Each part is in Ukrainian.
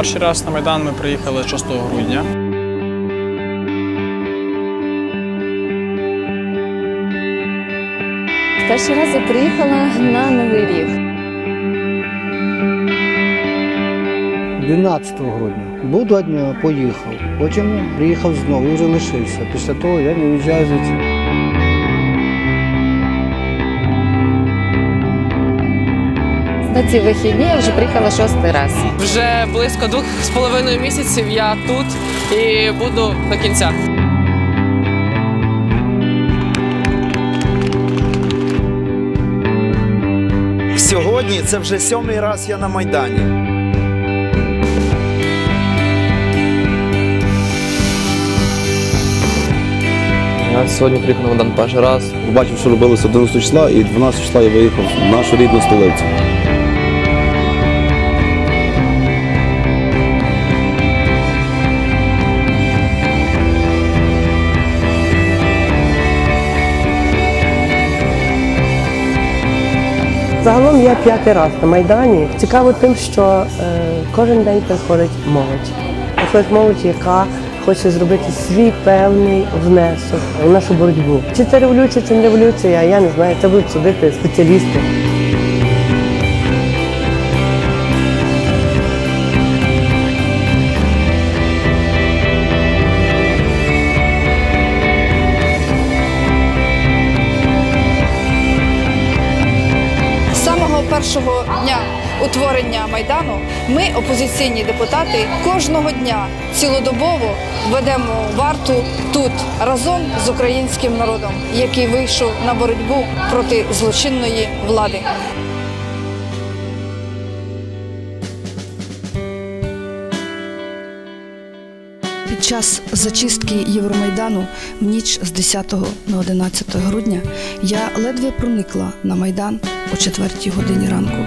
Перший раз на Майдан ми приїхали 6 грудня. Перший раз я приїхала на Новий рік. 12 грудня. Був два дні, поїхав. Потім приїхав знову і вже лишився. Після того я не виїжджаю звідси. На ці вихідні я вже приїхала шостий раз. Вже близько двох з половиною місяців я тут і буду до кінця. Сьогодні це вже сьомий раз я на Майдані. Я сьогодні приїхав на Майдан перший раз. Побачив, що робилося 11 числа, і 12 числа я виїхав в нашу рідну столицю. Загалом я п'ятий раз на Майдані. Цікаво тим, що е, кожен день приходить молодь. Приходить молодь, яка хоче зробити свій певний внесок в нашу боротьбу. Чи це революція, чи не революція, я не знаю. Це будуть судити спеціалісти. Першого дня утворення майдану ми, опозиційні депутати, кожного дня цілодобово ведемо варту тут разом з українським народом, який вийшов на боротьбу проти злочинної влади. Під час зачистки Євромайдану в ніч з 10 на 11 грудня я ледве проникла на майдан о 4 годині ранку.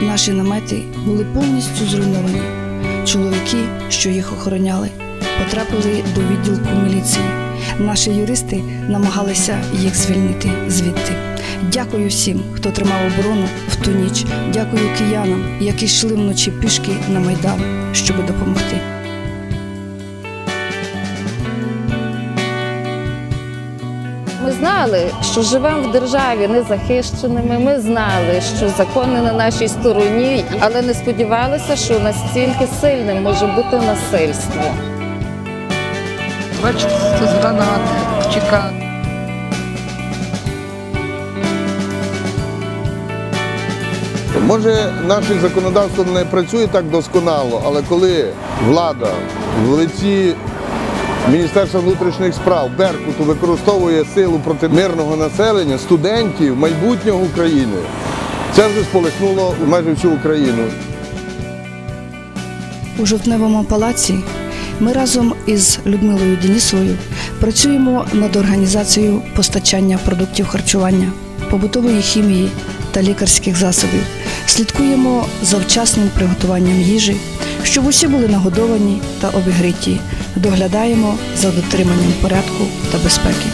Наші намети були повністю зруйновані. Чоловіки, що їх охороняли, потрапили до відділку міліції. Наші юристи намагалися їх звільнити звідти. Дякую всім, хто тримав оборону в ту ніч. Дякую киянам, які йшли вночі пішки на майдан, щоб допомогти. Знали, що живемо в державі незахищеними. Ми знали, що закони на нашій стороні, але не сподівалися, що настільки сильним може бути насильство. Бачите, це з гранати, чекати. Може, наше законодавство не працює так досконало, але коли влада в лиці Міністерства внутрішніх справ Беркуту використовує силу проти мирного населення, студентів, майбутнього України, це вже сполихнуло майже всю Україну. У жовтневому палаці ми разом із Людмилою Денісовою працюємо над організацією постачання продуктів харчування, побутової хімії та лікарських засобів. Слідкуємо за вчасним приготуванням їжі, щоб усі були нагодовані та обігріті. Доглядаємо за дотриманням порядку та безпеки.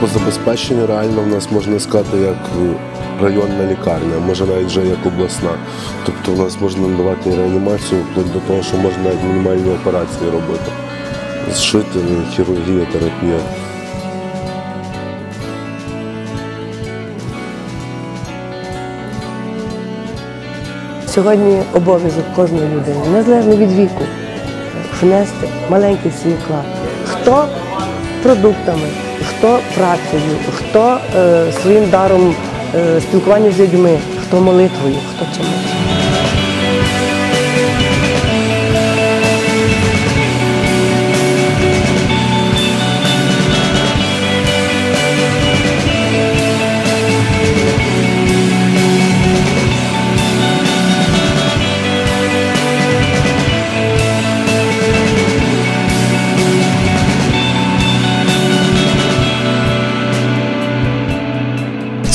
По забезпеченню реально в нас можна сказати як районна лікарня, може навіть вже як обласна. Тобто в нас можна надавати реанімацію вплоть до того, що можна навіть мінімальні операції робити. Зшити, хірургія, терапія. Сьогодні обов'язок кожної людини, незалежно від віку, внести маленький свій вклад. Хто продуктами, хто працею, хто е, своїм даром е, спілкування з людьми, хто молитвою, хто чимось.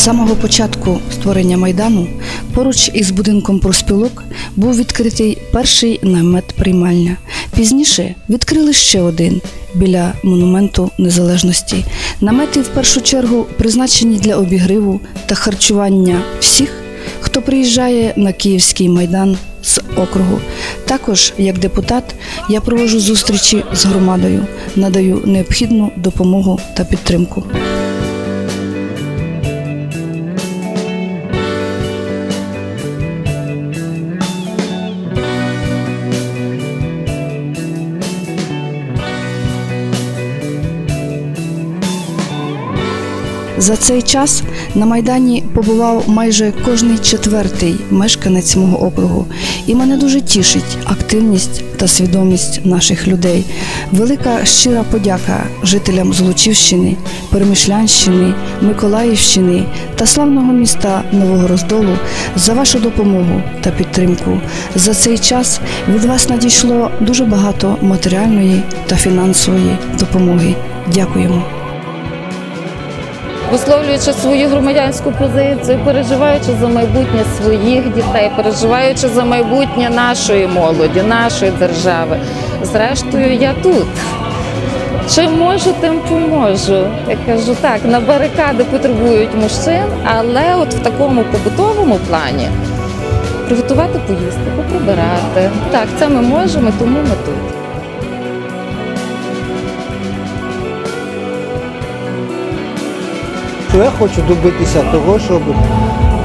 Самого початку створення майдану поруч із будинком профспілок був відкритий перший намет приймальня. Пізніше відкрили ще один біля монументу незалежності. Намети в першу чергу призначені для обігріву та харчування всіх, хто приїжджає на Київський майдан з округу. Також, як депутат, я проводжу зустрічі з громадою, надаю необхідну допомогу та підтримку. За цей час на Майдані побував майже кожний четвертий мешканець мого округу, і мене дуже тішить активність та свідомість наших людей. Велика щира подяка жителям Золочівщини, Перемишлянщини, Миколаївщини та славного міста Нового Роздолу за вашу допомогу та підтримку. За цей час від вас надійшло дуже багато матеріальної та фінансової допомоги. Дякуємо. Висловлюючи свою громадянську позицію, переживаючи за майбутнє своїх дітей, переживаючи за майбутнє нашої молоді, нашої держави. Зрештою, я тут. Чим можу, тим поможу. Я кажу так, на барикади потребують мужчин, але от в такому побутовому плані приготувати поїсти, поприбирати. Так, це ми можемо, тому ми тут. Що я хочу добитися того, щоб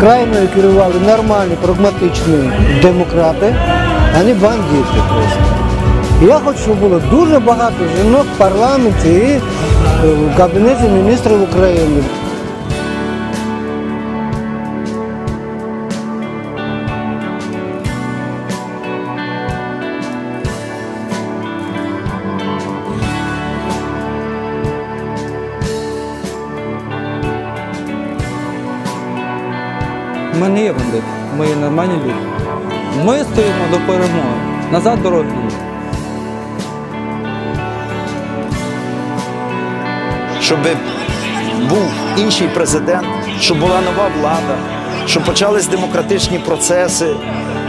країною керували нормальні, прагматичні демократи, а не бандити просто. Я хочу, щоб було дуже багато жінок в парламенті і е, в Кабінеті міністрів України. Ми не є бандити, ми є нормальні люди. Ми стоїмо до перемоги. Назад дороги щоб був інший президент, щоб була нова влада, щоб почались демократичні процеси,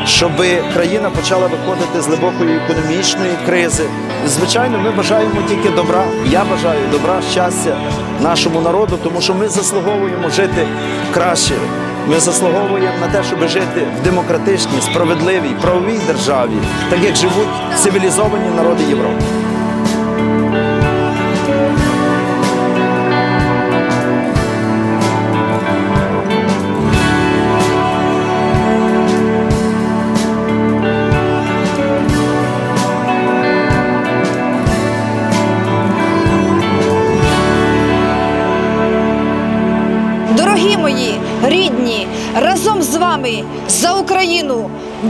щоб країна почала виходити з глибокої економічної кризи. Звичайно, ми бажаємо тільки добра. Я бажаю добра, щастя нашому народу, тому що ми заслуговуємо жити краще. Ми заслуговуємо на те, щоб жити в демократичній, справедливій, правовій державі, так як живуть цивілізовані народи Європи.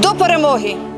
До перемоги!